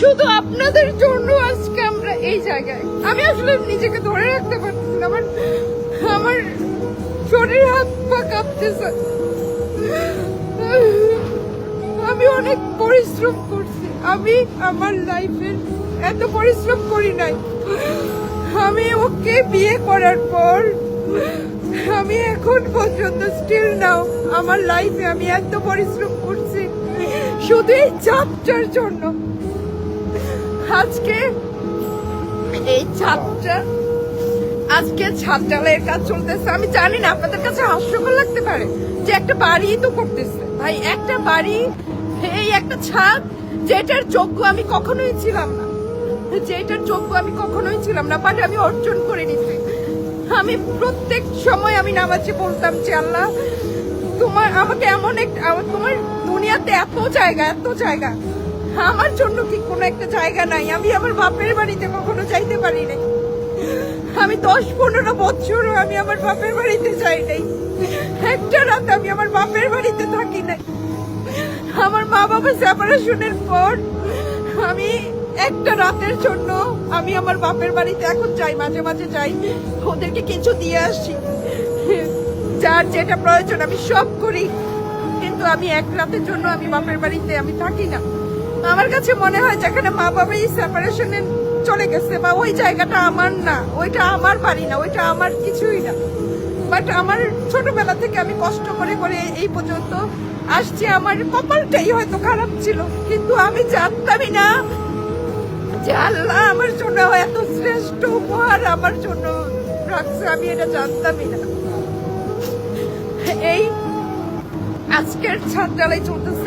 শুধু আপনাদের জন্য আজকে আমরা এই জায়গায়। আমি আসলে নিজেকে ধরে রাখতে পারতেছি না, আমার আমার শরীর হাত পা কাঁপতেছে। আমি অনেক পরিশ্রম করছি। আমি আমার লাইফে এত পরিশ্রম করি নাই। আমি ওকে বিয়ে করার পর আমি এখন পর্যন্ত স্টিল নাও আমার লাইফে আমি এত পরিশ্রম করছি। শুধু এই চাপটার জন্য। আজকে এই ছাদটা, আজকে ছাদ ঢালাইয়ের কাজ চলতেছে। আমি জানি না, আপনাদের কাছে হাস্যকর লাগতে পারে যে একটা বাড়ি তো করতেছে। ভাই, একটা বাড়ি, এই একটা ছাদ, যেটার যোগ্য আমি কখনোই ছিলাম না। যেটার যোগ্য আমি কখনোই ছিলাম না বাট আমি অর্জন করে নিছি। আমি প্রত্যেক সময় আমি নামাজে বলতাম যে আল্লাহ, তোমার আমাকে এমন আমার- তোমার দুনিয়াতে এত জায়গা এত জায়গা। আমার জন্য কি কোনো একটা জায়গা নাই? আমি আমার বাপের বাড়িতে কখনো যাইতে পারি নাই। আমি দশ, পনেরো বছরও আমি আমার বাপের বাড়িতে যাই নাই। একটা রাত আমি আমার বাপের বাড়িতে থাকি নাই। আমার মা বাবা সেপারেশনের পর আমি একটা রাতের জন্য আমি আমার বাপের বাড়িতে এখন যাই, মাঝে মাঝে যাই। ওদেরকে কিছু দিয়ে আসি। যার যেটা প্রয়োজন আমি সব করি। কিন্তু আমি এক রাতের জন্য আমি বাপের বাড়িতে আমি থাকি না। আমার কাছে মনে হয় যেখানে মা বাবা এই সেপারেশনে চলে গেছে বা ওই জায়গাটা আমার না, ওইটা আমার বাড়ি না, ওইটা আমার কিছুই না। বাট আমার ছোটবেলা থেকে আমি কষ্ট করে করে এই পর্যন্ত আসছি, আমার কপালটাই হয়তো খারাপ ছিল, কিন্তু আমি জানতামই না যে আল্লাহ আমার জন্য এত শ্রেষ্ঠ উপহার আমার জন্য রাখছে, আমি এটা জানতামই না। এই আজকের ঢালাই চলতেছে।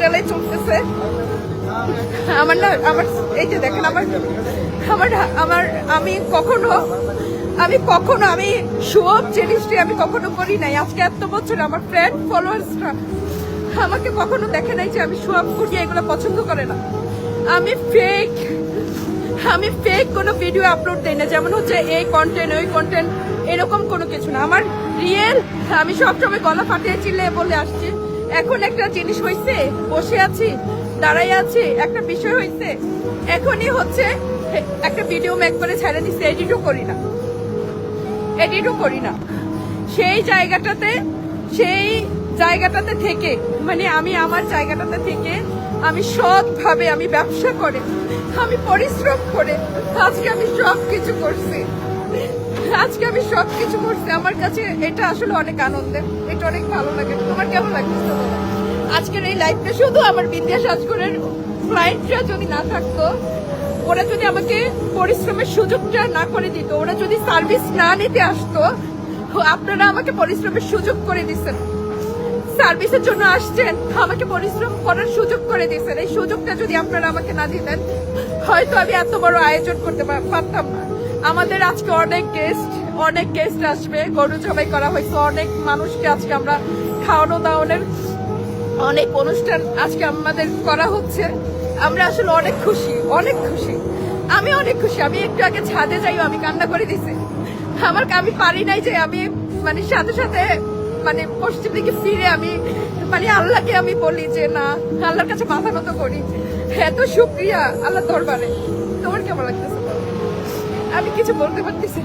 ঢালাই চলতেছে। আমার না আমার এই যে দেখেন, আমার আমার আমার আমি কখনো আমি কখনো আমি সব জিনিসটি আমি কখনো করি নাই। আজকে এত বছর আমার ফ্রেন্ড ফলোয়ার্সরা আমাকে কখনো দেখে নাই যে আমি সব করি এগুলো পছন্দ করে না। আমি ফেক আমি ফেক কোনো ভিডিও আপলোড দেই না। যেমন হচ্ছে এই কন্টেন্ট ওই কন্টেন্ট এরকম কোনো কিছু না। আমার রিয়েল আমি সবসময় গলা ফাটিয়ে চিল্লে বলে আসছি। এখন একটা জিনিস হয়েছে বসে আছি দাঁড়াই আছি, একটা বিষয় হয়েছে এখনই হচ্ছে, একটা ভিডিও মেক করে ছেড়ে দিচ্ছে এডিটও করি না। এডিটও করি না। সেই জায়গাটাতে সেই জায়গাটাতে থেকে মানে আমি আমার জায়গাটাতে থেকে, আমি সৎভাবে আমি ব্যবসা করে, আমি পরিশ্রম করে, আজকে আমি সব কিছু করছি। আজকে আমি সব কিছু করছি। আমার কাছে এটা আসলে অনেক আনন্দের। এটা অনেক ভালো লাগে। তোমার কেমন লাগতেছে বলো? আজকের এই লাইফটা শুধু আমার বিদ্যা সাজগরের ফ্লাইটটা যদি না থাকতো, ওরা যদি আমাকে পরিশ্রমের সুযোগটা না করে দিত, ওরা যদি সার্ভিস না নিতে আসতো, আপনারা আমাকে পরিশ্রমের সুযোগ করে দিচ্ছেন। সার্ভিসের জন্য আসছেন, আমাকে পরিশ্রম করার সুযোগ করে দিয়েছেন এই সুযোগটা যদি আপনারা আমাকে না দিতেন, হয়তো আমি এত বড় আয়োজন করতে পার- পারতাম না। আমাদের আজকে অনেক গেস্ট অনেক গেস্ট আসবে। গরু জবাই করা হয়েছে। অনেক মানুষকে আজকে আমরা খাওয়ানো, দাওয়ানোর অনেক অনুষ্ঠান আজকে আমাদের করা হচ্ছে। আমরা আসলে অনেক খুশি অনেক খুশি। আমি অনেক খুশি। আমি একটু আগে ছাদে যাই আমি কান্না করে দিছি। আমার আমি পারি নাই যে আমি মানে সাথে সাথে মানে পশ্চিম দিকে ফিরে আমি মানে আল্লাহকে আমি বলি যে, না, আল্লাহর কাছে মাথা মতো করি। এত শুক্রিয়া আল্লাহ দরবারে। আমি কিছু বলতে পারতেছি।